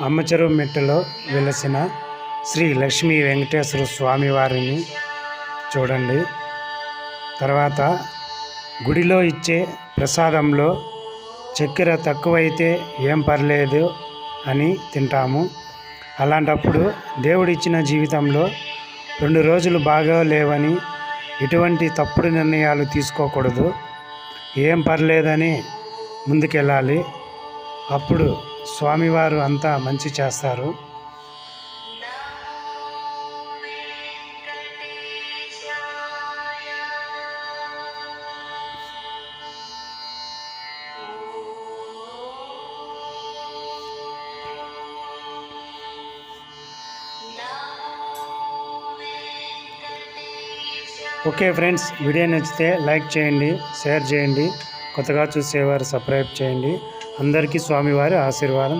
అమ్మచెరువు మెట్టులో వెలసిన శ్రీ లక్ష్మీ వెంకటేశ్వర స్వామి వారిని చూడండి. తర్వాత గుడిలో ఇచ్చే ప్రసాదంలో చక్కెర తక్కువైతే ఏం పర్లేదు అని తింటాము. అలాంటప్పుడు దేవుడిచ్చిన జీవితంలో రెండు రోజులు బాగా లేవని ఎటువంటి తప్పుడు నిర్ణయాలు తీసుకోకూడదు. ఏం పర్లేదని ముందుకెళ్ళాలి. అప్పుడు స్వామివారు అంతా మంచి చేస్తారు. ఓకే ఫ్రెండ్స్ వీడియో నచ్చితే లైక్ చేయండి షేర్ చేయండి కొత్తగా చూసేవారు సబ్స్క్రైబ్ చేయండి. అందరికీ స్వామివారి ఆశీర్వాదం.